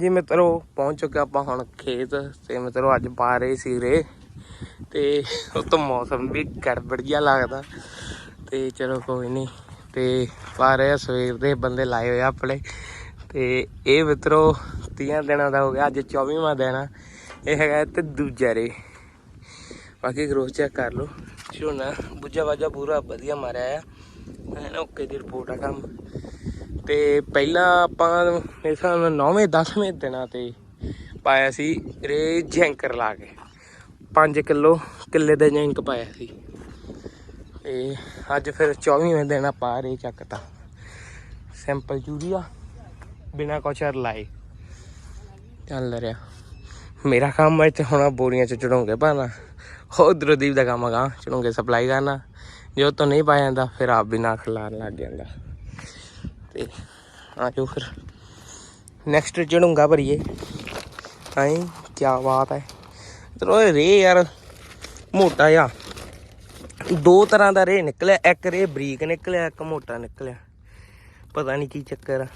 ਜੀ ਮਿੱਤਰੋ, ਪਹੁੰਚ ਚੁੱਕੇ ਆਪਾਂ ਹੁਣ ਖੇਤ ਤੇ ਮਿੱਤਰੋ ਅੱਜ ਪਾ ਰਹੇ ਸੀ ਰੇ ਤੇ ਉਹ ਤੋਂ ਮੌਸਮ ਵੀ ਗੜਬੜੀਆ ਲੱਗਦਾ ਤੇ ਚਲੋ ਕੋਈ ਨਹੀਂ ਤੇ ਪਾ ਰਹੇ ਆ ਸਵੇਰ ਦੇ ਬੰਦੇ ਲਾਏ ਹੋਏ ਆ ਆਪਣੇ ਤੇ ਇਹ ਮਿੱਤਰੋ 30 ਦਿਨਾਂ ਦਾ ਹੋ ਗਿਆ, ਅੱਜ 24ਵਾਂ ਦਿਨ ਆ, ਇਹ ਹੈਗਾ ਤੇ ਦੂਜਾ ਰੇ। ਬਾਕੀ ਗਰੋਸ ਚੈੱਕ ਕਰ ਲਓ। ਝੋਨਾ ਬੁੱਝਾ ਵਾਜਾ ਪੂਰਾ ਵਧੀਆ ਮਾਰਿਆ ਆ। ਐਨ ਓਕੇ ਦੀ ਰਿਪੋਰਟ ਆ ਕੰਮ। ਤੇ ਪਹਿਲਾਂ ਆਪਾਂ ਮੇਰੇ ਹਿਸਾਬ ਨਾਲ 9ਵੇਂ 10ਵੇਂ ਦਿਨਾਂ ਤੇ ਪਾਇਆ ਸੀ ਰੇ ਜੈਂਕਰ ਲਾ ਕੇ। 5 ਕਿਲੋ ਕਿੱਲੇ ਦੇ ਜੈਂਕ ਪਾਇਆ ਸੀ। ਤੇ ਅੱਜ ਫਿਰ 24ਵੇਂ ਦਿਨ ਆਪਾਂ ਰੇ ਚੱਕਤਾ। ਸਿੰਪਲ ਚੂੜੀਆ ਬਿਨਾ ਕੋਚਰ ਲਾਏ। ਚੱਲ ਰਿਹਾ। ਮੇਰਾ ਕੰਮ ਹੈ ਤੇ ਹੁਣ ਬੋਰੀਆਂ ਚ ਚੜਾਉਂਗੇ ਪਾਣਾ ਉਧਰ ਦੀਪ ਦਾ ਕੰਮ ਹੈਗਾ ਚੜਾਉਂਗੇ ਸਪਲਾਈ ਕਰਨਾ। ਜੋ ਤੋਂ ਨਹੀਂ ਪਾਇਆ ਜਾਂਦਾ, ਫਿਰ ਆਪ ਵੀ ਨਾ ਖਲਾਰ ਲੱਗ ਜਾਂਦਾ। ਤੇ ਆ ਫਿਰ ਨੈਕਸਟ ਚੜੂੰਗਾ ਭਰੀਏ। ਆਈ ਕੀ ਬਾਤ ਹੈ। ਚਲੋ ਇਹ ਰੇ ਯਾਰ ਮੋਟਾ ਆ ਦੋ ਤਰ੍ਹਾਂ ਦਾ ਰੇ ਨਿਕਲਿਆ, ਇੱਕ ਰੇ ਬਰੀਕ ਨਿਕਲਿਆ, ਇੱਕ ਮੋਟਾ ਨਿਕਲਿਆ। ਪਤਾ ਨਹੀਂ ਕੀ ਚੱਕਰ ਆ।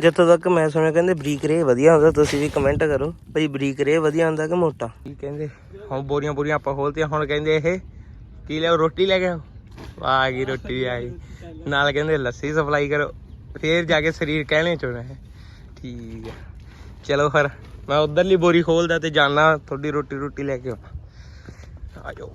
ਜਿੱਥੋਂ ਤੱਕ ਮੈਂ ਸੁਣਿਆ, ਕਹਿੰਦੇ ਬਰੀਕ ਰੇ ਵਧੀਆ ਹੁੰਦਾ, ਤੁਸੀਂ ਵੀ ਕਮੈਂਟ ਕਰੋ ਭਾਈ ਬਰੀਕ ਰੇ ਵਧੀਆ ਹੁੰਦਾ ਕਿ ਮੋਟਾ। ਕੀ ਕਹਿੰਦੇ? ਹੁਣ ਬੋਰੀਆਂ ਬੋਰੀਆਂ ਆਪਾਂ ਖੋਲਤੀਆਂ, ਹੁਣ ਕਹਿੰਦੇ ਇਹ, ਕੀ ਲਿਆਓ, ਰੋਟੀ ਲੈ ਕੇ ਆਓ? ਵਾਹ ਆ ਗਈ ਰੋਟੀ ਵੀ ਆ ਗਈ ਨਾਲ ਕਹਿੰਦੇ ਲੱਸੀ ਸਪਲਾਈ ਕਰੋ। ਫੇਰ ਜਾ ਕੇ ਸਰੀਰ ਕਹਿਣੇ ਚੋਣਾ ਹੈ। ਠੀਕ ਹੈ। ਚਲੋ ਫਿਰ, ਮੈਂ ਉਧਰਲੀ ਬੋਰੀ ਖੋਲਦਾ ਤੇ ਜਾਣਾ ਤੁਹਾਡੀ ਰੋਟੀ ਰੋਟੀ ਲੈ ਕੇ ਆਉਣਾ। ਆ ਜਾਓ।